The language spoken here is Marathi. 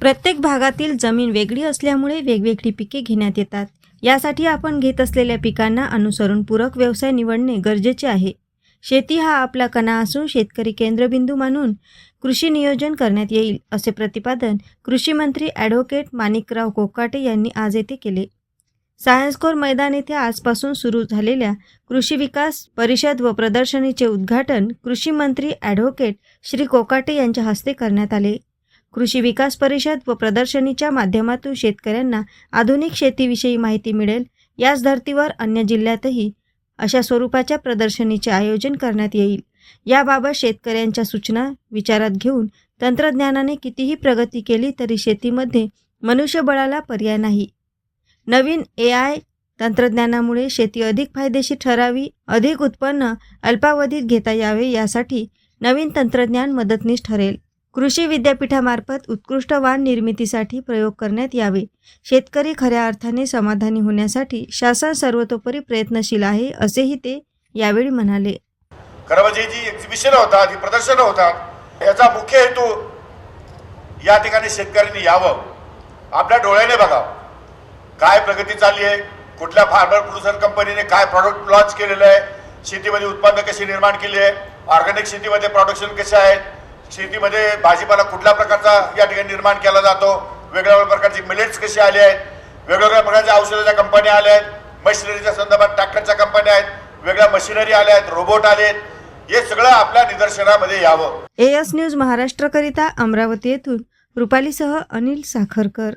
प्रत्येक भागातील जमीन वेगळी असल्यामुळे वेगवेगळी पिके घेण्यात येतात. यासाठी आपण घेत असलेल्या पिकांना अनुसरून पूरक व्यवसाय निवडणे गरजेचे आहे. शेती हा आपला कणा असून शेतकरी केंद्रबिंदू मानून कृषी नियोजन करण्यात येईल असे प्रतिपादन कृषी मंत्री ॲडव्होकेट माणिकराव कोकाटे यांनी आज येथे केले. सायन्सकोर मैदान येथे आजपासून सुरू झालेल्या कृषी विकास परिषद व प्रदर्शनीचे उद्घाटन कृषी मंत्री ॲडव्होकेट श्री कोकाटे यांच्या हस्ते करण्यात आले. कृषी विकास परिषद व प्रदर्शनीच्या माध्यमातून शेतकऱ्यांना आधुनिक शेतीविषयी माहिती मिळेल. याच धर्तीवर अन्य जिल्ह्यातही अशा स्वरूपाच्या प्रदर्शनीचे आयोजन करण्यात येईल. याबाबत शेतकऱ्यांच्या सूचना विचारात घेऊन तंत्रज्ञानाने कितीही प्रगती केली तरी शेतीमध्ये मनुष्यबळाला पर्याय नाही. नवीन ए आय तंत्रज्ञानामुळे शेती अधिक फायदेशीर ठरावी अधिक उत्पन्न अल्पावधीत घेता यावे यासाठी नवीन तंत्रज्ञान मदतनीस ठरेल. कृषी विद्यापीठामार्फत उत्कृष्ट वाण निर्मितीसाठी प्रयोग करण्यात यावे. शेतकरी खऱ्या अर्थाने समाधानी होण्यासाठी शासन सर्वतोपरी प्रयत्नशील आहे असेही ते यावेळी म्हणाले. खरं म्हणजे जी एक्झिबिशन होतात ही प्रदर्शनं होतात याचा मुख्य हेतू या ठिकाणी शेतकऱ्यांनी यावं. आपल्या डोळ्याने बघावं काय प्रगती चालली आहे? कुठल्या फार्मर प्रोड्युसर कंपनीने काय प्रॉडक्ट लॉन्च केलेलं आहे? शेतीमध्ये उत्पादन कशी निर्माण केली आहे? ऑर्गॅनिक शेतीमध्ये प्रोडक्शन कसे आहेत? शेतीमध्ये भाजीपाला कुठल्या प्रकारचा या ठिकाणी निर्माण केला जातो? वेगवेगळ्या प्रकारची मिलेट्स कशी आले आहेत? वेगवेगळ्या प्रकारच्या औषधाच्या कंपन्या आल्या आहेत. मशिनरीच्या संदर्भात ट्रॅक्टरच्या कंपन्या आहेत. वेगळ्या मशिनरी आल्या आहेत. रोबोट आले आहेत. हे सगळं आपल्या निदर्शनामध्ये यावं. ए एस न्यूज महाराष्ट्रकरिता अमरावती येथून. रुपालीसह अनिल साखरकर.